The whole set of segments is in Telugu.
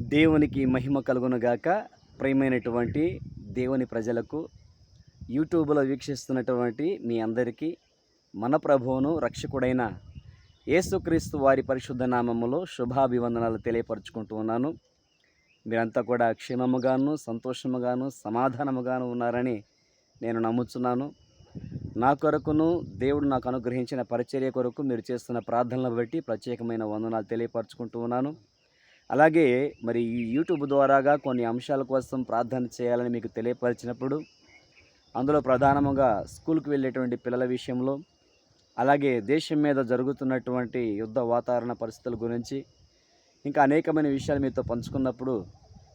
దేవునికి మహిమ కలుగునుగాక. ప్రియమైనటువంటి దేవుని ప్రజలకు యూట్యూబ్లో వీక్షిస్తున్నటువంటి మీ అందరికీ మన ప్రభువును రక్షకుడైన యేసుక్రీస్తు వారి పరిశుద్ధ నామములో శుభాభివందనాలు తెలియపరచుకుంటూ ఉన్నాను. మీరంతా కూడా క్షేమముగాను సంతోషముగాను సమాధానముగాను ఉన్నారని నేను నమ్ముతున్నాను నా కొరకును దేవుడు నాకు అనుగ్రహించిన పరిచర్య కొరకు మీరు చేస్తున్న ప్రార్థనలను బట్టి ప్రత్యేకమైన వందనాలు తెలియపరచుకుంటూ ఉన్నాను. అలాగే మరి ఈ యూట్యూబ్ ద్వారాగా కొన్ని అంశాల కోసం ప్రార్థన చేయాలని మీకు తెలియపరిచినప్పుడు అందులో ప్రధానముగా స్కూల్కి వెళ్ళేటువంటి పిల్లల విషయంలో అలాగే దేశం మీద జరుగుతున్నటువంటి యుద్ధ వాతావరణ పరిస్థితుల గురించి ఇంకా అనేకమైన విషయాలు మీతో పంచుకున్నప్పుడు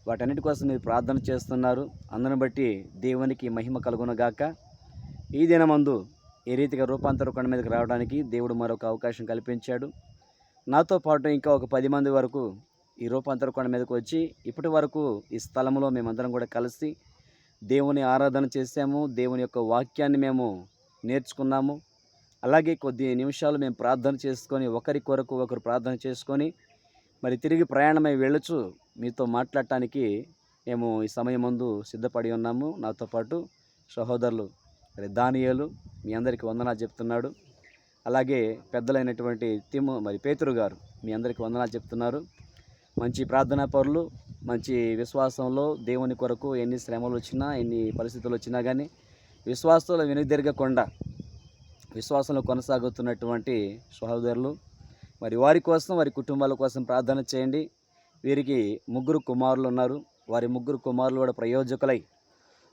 వాటన్నిటి కోసం మీరు ప్రార్థన చేస్తున్నారు. అందుని బట్టి దేవునికి మహిమ కలుగునగాక. ఈ దినమందు ఏ రీతిగా రూపాంతరకొండ మీదకి రావడానికి దేవుడు మరొక అవకాశం కల్పించాడు. నాతో పాటు ఇంకా ఒక పది మంది వరకు ఈ రూపాంతర కొండ మీదకి వచ్చి ఇప్పటి వరకు ఈ స్థలంలో మేమందరం కూడా కలిసి దేవుని ఆరాధన చేశాము దేవుని యొక్క వాక్యాన్ని మేము నేర్చుకున్నాము. అలాగే కొద్ది నిమిషాలు మేము ప్రార్థన చేసుకొని ఒకరి కొరకు ఒకరు ప్రార్థన చేసుకొని మరి తిరిగి ప్రయాణమై వెళ్ళొచ్చు. మీతో మాట్లాడటానికి మేము ఈ సమయం ముందు సిద్ధపడి ఉన్నాము. నాతో పాటు సహోదరులు మరి దానియాలు మీ అందరికీ వందనాలు చెప్తున్నాడు. అలాగే పెద్దలైనటువంటి తిము మరి పేతురు గారు మీ అందరికీ వందనాలు చెప్తున్నారు. మంచి ప్రార్థనా పరులు మంచి విశ్వాసంలో దేవుని కొరకు ఎన్ని శ్రమలు వచ్చినా ఎన్ని పరిస్థితులు వచ్చినా కానీ విశ్వాసంలో వెనుదిరగకుండా విశ్వాసంలో కొనసాగుతున్నటువంటి సహోదరులు మరి వారి కోసం వారి కుటుంబాల కోసం ప్రార్థన చేయండి. వీరికి ముగ్గురు కుమారులు ఉన్నారు. వారి ముగ్గురు కుమారులు కూడా ప్రయోజకులై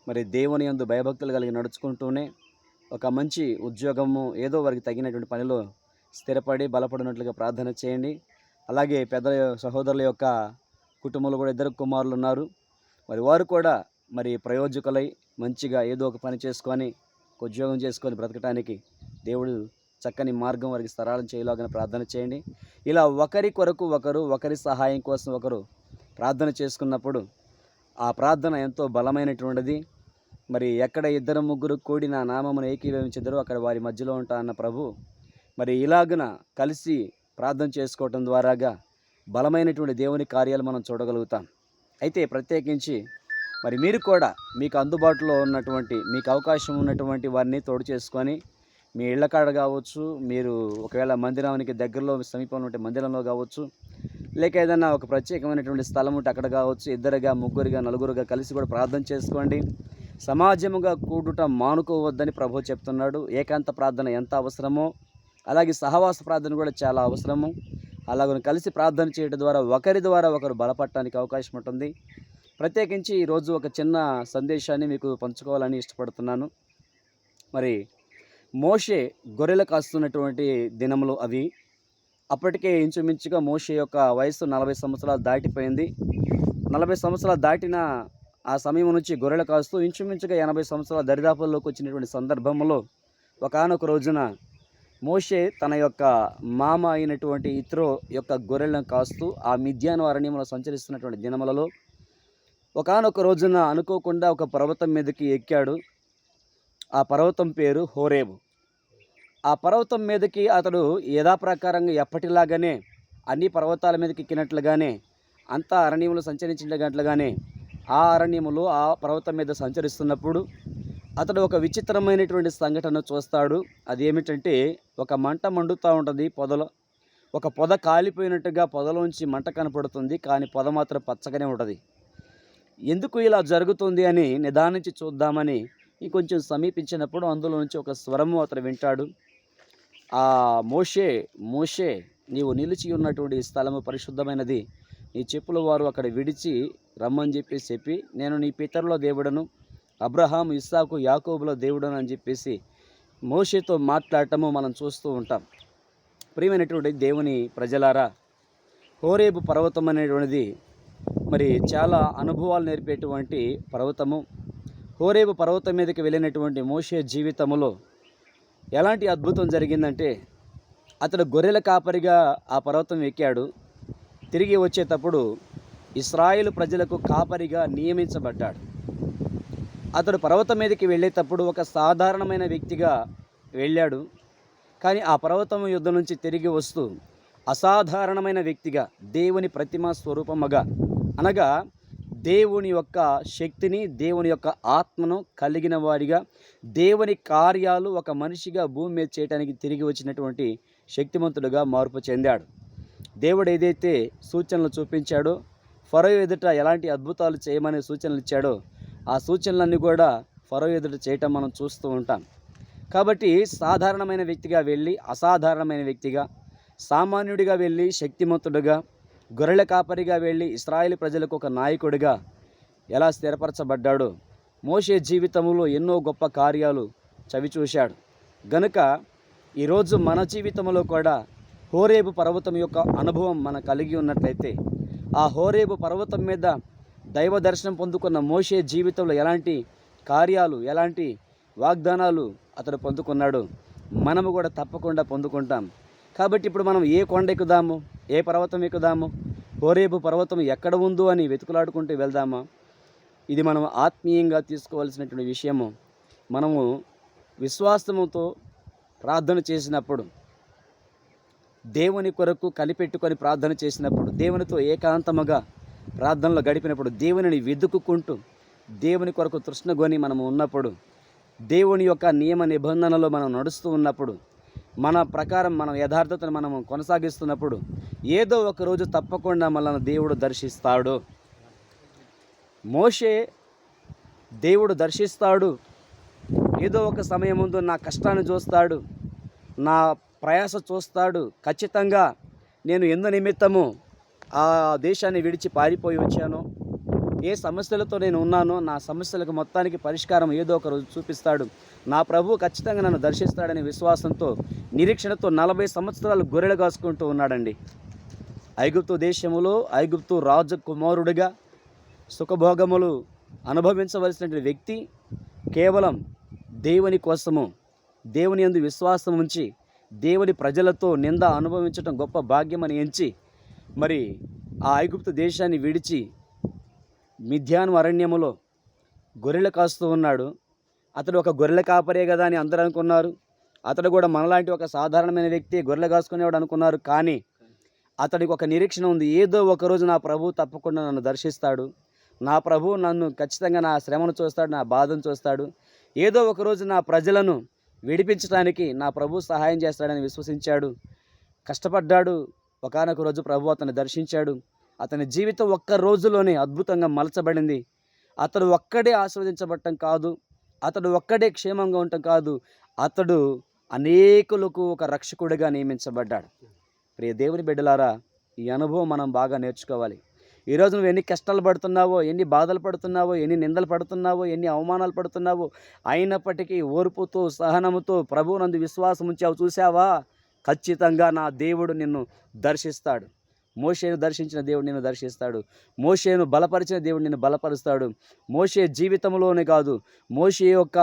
మరి దేవుని యందు భయభక్తులు కలిగి నడుచుకుంటూనే ఒక మంచి ఉద్యోగము ఏదో వారికి తగినటువంటి పనిలో స్థిరపడి బలపడినట్లుగా ప్రార్థన చేయండి. అలాగే పెద్ద సహోదరుల యొక్క కుటుంబంలో కూడా ఇద్దరు కుమారులు ఉన్నారు. మరి వారు కూడా మరి ప్రయోజకులై మంచిగా ఏదో ఒక పని చేసుకొని ఉద్యోగం చేసుకొని బ్రతకటానికి దేవుడు చక్కని మార్గం వారికి సరళం చేయలాగిన ప్రార్థన చేయండి. ఇలా ఒకరి కొరకు ఒకరు ఒకరి సహాయం కోసం ఒకరు ప్రార్థన చేసుకున్నప్పుడు ఆ ప్రార్థన ఎంతో బలమైనటువంటిది. మరి ఎక్కడ ఇద్దరు ముగ్గురు కూడి నా నామమును ఏకీభవించదరో అక్కడ వారి మధ్యలో ఉంటా అన్న ప్రభు. మరి ఇలాగున కలిసి ప్రార్థన చేసుకోవటం ద్వారాగా బలమైనటువంటి దేవుని కార్యాలు మనం చూడగలుగుతాం. అయితే ప్రత్యేకించి మరి మీరు కూడా మీకు అందుబాటులో ఉన్నటువంటి మీకు అవకాశం ఉన్నటువంటి వారిని తోడు చేసుకొని మీ ఇళ్ళకాడ కావచ్చు మీరు ఒకవేళ మందిరానికి దగ్గరలో సమీపంలో ఉంటే మందిరంలో కావచ్చు లేక ఏదైనా ఒక ప్రత్యేకమైనటువంటి స్థలం ఉంటే అక్కడ కావచ్చు ఇద్దరుగా ముగ్గురుగా నలుగురుగా కలిసి కూడా ప్రార్థన చేసుకోండి. సమాజముగా కూడుట మానుకోవద్దని ప్రభు చెప్తున్నాడు. ఏకాంత ప్రార్థన ఎంత అవసరమో అలాగే సహవాస ప్రార్థన కూడా చాలా అవసరము. అలాగని కలిసి ప్రార్థన చేయడం ద్వారా ఒకరి ద్వారా ఒకరు బలపడటానికి అవకాశం ఉంటుంది. ప్రత్యేకించి ఈరోజు ఒక చిన్న సందేశాన్ని మీకు పంచుకోవాలని ఇష్టపడుతున్నాను. మరి మోషే గొర్రెలు కాస్తున్నటువంటి దినములు అవి. అప్పటికే ఇంచుమించుగా మోషే యొక్క వయసు నలభై సంవత్సరాలు దాటిపోయింది. నలభై సంవత్సరాలు దాటిన ఆ సమయం నుంచి గొర్రెలు కాస్తూ ఇంచుమించుగా ఎనభై సంవత్సరాల దరిదాపుల్లోకి వచ్చినటువంటి సందర్భంలో ఒకానొక రోజున మోషే తన యొక్క మామ అయినటువంటి ఇత్రో యొక్క గొర్రెలను కాస్తూ ఆ మిథ్యాను అరణ్యంలో సంచరిస్తున్నటువంటి దినములలో ఒకానొక రోజున అనుకోకుండా ఒక పర్వతం మీదకి ఎక్కాడు. ఆ పర్వతం పేరు హోరేబు. ఆ పర్వతం మీదకి అతడు యథాప్రకారంగా ఎప్పటిలాగానే అన్ని పర్వతాల మీదకి ఎక్కినట్లుగానే అంతా అరణ్యములు సంచరించినట్లుగానే ఆ అరణ్యములు ఆ పర్వతం మీద సంచరిస్తున్నప్పుడు అతడు ఒక విచిత్రమైనటువంటి సంఘటన చూస్తాడు. అది ఏమిటంటే ఒక మంట మండుతూ ఉంటుంది పొదలో. ఒక పొద కాలిపోయినట్టుగా పొదలోంచి మంట కనపడుతుంది కానీ పొద మాత్రం పచ్చగానే ఉంటుంది. ఎందుకు ఇలా జరుగుతుంది అని నిదానించి చూద్దామని ఇంకొంచెం సమీపించినప్పుడు అందులో నుంచి ఒక స్వరము అతను వింటాడు. ఆ మోషే మోషే నీవు నిలిచి ఉన్నటువంటి స్థలము పరిశుద్ధమైనది. నీ చెప్పుల వారు అక్కడ విడిచి రమ్మని చెప్పి చెప్పి నేను నీ పితరుల దేవుడను అబ్రహాం ఇస్సాకు యాకోబుల దేవుడను అని చెప్పేసి మోషేతో మాట్లాడటము మనం చూస్తూ ఉంటాం. ప్రియమైనటువంటి దేవుని ప్రజలారా హోరేబు పర్వతం అనేటువంటిది మరి చాలా అనుభవాలు నేర్పేటువంటి పర్వతము. హోరేబు పర్వతం మీదకి వెళ్ళినటువంటి మోషే జీవితంలో ఎలాంటి అద్భుతం జరిగిందంటే అతడు గొర్రెల కాపరిగా ఆ పర్వతం ఎక్కాడు. తిరిగి వచ్చేటప్పుడు ఇస్రాయేల్ ప్రజలకు కాపరిగా నియమించబడ్డాడు. అతడు పర్వతం మీదకి వెళ్ళేటప్పుడు ఒక సాధారణమైన వ్యక్తిగా వెళ్ళాడు. కానీ ఆ పర్వతం యుద్ధం నుంచి తిరిగి వస్తూ అసాధారణమైన వ్యక్తిగా దేవుని ప్రతిమ స్వరూపముగా అనగా దేవుని యొక్క శక్తిని దేవుని యొక్క ఆత్మను కలిగిన వారిగా దేవుని కార్యాలు ఒక మనిషిగా భూమి మీద చేయడానికి తిరిగి వచ్చినటువంటి శక్తిమంతుడుగా మార్పు చెందాడు. దేవుడు ఏదైతే సూచనలు చూపించాడో ఫరో ఎదుట ఎలాంటి అద్భుతాలు చేయమనే సూచనలు ఇచ్చాడో ఆ సూచనలన్నీ కూడా ఫరో ఎదుట చేయటం మనం చూస్తూ ఉంటాం. కాబట్టి సాధారణమైన వ్యక్తిగా వెళ్ళి అసాధారణమైన వ్యక్తిగా సామాన్యుడిగా వెళ్ళి శక్తిమంతుడుగా గొర్రెల కాపరిగా వెళ్ళి ఇస్రాయేల్ ప్రజలకు ఒక నాయకుడిగా ఎలా స్థిరపరచబడ్డాడో మోషే జీవితంలో ఎన్నో గొప్ప కార్యాలు చవిచూశాడు. గనుక ఈరోజు మన జీవితంలో కూడా హోరేబు పర్వతం యొక్క అనుభవం మన కలిగి ఉన్నట్లయితే ఆ హోరేబు పర్వతం మీద దైవ దర్శనం పొందుకున్న మోషే జీవితంలో ఎలాంటి కార్యాలు ఎలాంటి వాగ్దానాలు అతడు పొందుకున్నాడు మనము కూడా తప్పకుండా పొందుకుంటాం. కాబట్టి ఇప్పుడు మనం ఏ కొండ ఎక్కుదాము? ఏ పర్వతం ఎక్కుదాము? హోరేబు పర్వతం ఎక్కడ ఉందో అని వెతుకులాడుకుంటూ వెళ్దామా? ఇది మనం ఆత్మీయంగా తీసుకోవాల్సినటువంటి విషయము. మనము విశ్వాసముతో ప్రార్థన చేసినప్పుడు దేవుని కొరకు కనిపెట్టుకొని ప్రార్థన చేసినప్పుడు దేవునితో ఏకాంతముగా ప్రార్థనలో గడిపినప్పుడు దేవునిని వెతుక్కుంటూ దేవుని కొరకు తృష్ణగొని మనం ఉన్నప్పుడు దేవుని యొక్క నియమ నిబంధనలో మనం నడుస్తూ ఉన్నప్పుడు మన ప్రకారం మనం యథార్థతను మనం కొనసాగిస్తున్నప్పుడు ఏదో ఒక రోజు తప్పకుండా మనల్ని దేవుడు దర్శిస్తాడు. మోషే దేవుడు దర్శిస్తాడు. ఏదో ఒక సమయం ముందు నా కష్టాన్ని చూస్తాడు. నా ప్రయాస చూస్తాడు. ఖచ్చితంగా నేను ఎందు నిమిత్తము ఆ దేశాన్ని విడిచి పారిపోయి వచ్చాను. ఏ సమస్యలతో నేను ఉన్నానో నా సమస్యలకు మొత్తానికి పరిష్కారం ఏదో ఒక రోజు చూపిస్తాడు. నా ప్రభు ఖచ్చితంగా నన్ను దర్శిస్తాడనే విశ్వాసంతో నిరీక్షణతో నలభై సంవత్సరాలు గొర్రెలు కాసుకుంటూ ఉన్నాడండి. ఐగుప్తు దేశములో ఐగుప్తు రాజకుమారుడిగా సుఖభోగములు అనుభవించవలసినటువంటి వ్యక్తి కేవలం దేవుని కోసము దేవుని యందు విశ్వాసం ఉంచి దేవుని ప్రజలతో నింద అనుభవించడం గొప్ప భాగ్యమని ఎంచి మరి ఆ ఐగుప్తు దేశాన్ని విడిచి మిథ్యాను అరణ్యములో గొర్రెలు కాస్తూ ఉన్నాడు. అతడు ఒక గొర్రెల కాపరే కదా అని అందరూ అనుకున్నారు. అతడు కూడా మనలాంటి ఒక సాధారణమైన వ్యక్తి గొర్రెలు కాసుకునేవాడు అనుకున్నారు. కానీ అతడికి ఒక నిరీక్షణ ఉంది. ఏదో ఒక రోజు నా ప్రభు తప్పకుండా నన్ను దర్శిస్తాడు. నా ప్రభు నన్ను ఖచ్చితంగా నా శ్రమను చూస్తాడు నా బాధను చూస్తాడు. ఏదో ఒక రోజు నా ప్రజలను విడిపించడానికి నా ప్రభు సహాయం చేస్తాడని విశ్వసించాడు. కష్టపడ్డాడు. ఒకనొక రోజు ప్రభు అతన్ని దర్శించాడు. అతని జీవితం ఒక్క రోజులోనే అద్భుతంగా మలచబడింది. అతడు ఒక్కడే ఆస్వాదించబడటం కాదు. అతడు ఒక్కడే క్షేమంగా ఉండటం కాదు. అతడు అనేకులకు ఒక రక్షకుడిగా నియమించబడ్డాడు. ప్రియ దేవుని బిడ్డలారా ఈ అనుభవం మనం బాగా నేర్చుకోవాలి. ఈరోజు నువ్వు ఎన్ని కష్టాలు పడుతున్నావో ఎన్ని బాధలు పడుతున్నావో ఎన్ని నిందలు పడుతున్నావో ఎన్ని అవమానాలు పడుతున్నావో అయినప్పటికీ ఓర్పుతో సహనముతో ప్రభువునందు విశ్వాసం ఉంచావు చూసావా ఖచ్చితంగా నా దేవుడు నిన్ను దర్శిస్తాడు. మోషేను దర్శించిన దేవుడు నిన్ను దర్శిస్తాడు. మోషేను బలపరిచిన దేవుడు నిన్ను బలపరుస్తాడు. మోషే జీవితంలోనే కాదు మోషే యొక్క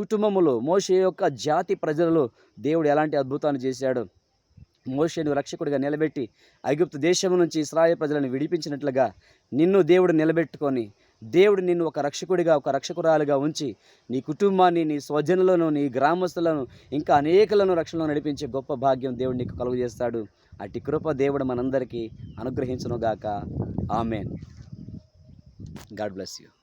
కుటుంబములో మోషే యొక్క జాతి ప్రజలలో దేవుడు ఎలాంటి అద్భుతాన్ని చేశాడు? మోషేను రక్షకుడిగా నిలబెట్టి ఐగుప్తు దేశం నుంచి ఇస్రాయ ప్రజలను విడిపించినట్లుగా నిన్ను దేవుడు నిలబెట్టుకొని దేవుడు నిన్ను ఒక రక్షకుడిగా ఒక రక్షకురాలుగా ఉంచి నీ కుటుంబాన్ని నీ స్వజనులను నీ గ్రామస్తులను ఇంకా అనేకులను రక్షణలో నడిపించే గొప్ప భాగ్యం దేవుడు నీకు కలుగు చేస్తాడు. అట్టి కృప దేవుడు మనందరికీ అనుగ్రహించునుగాక. ఆమెన్. God bless you.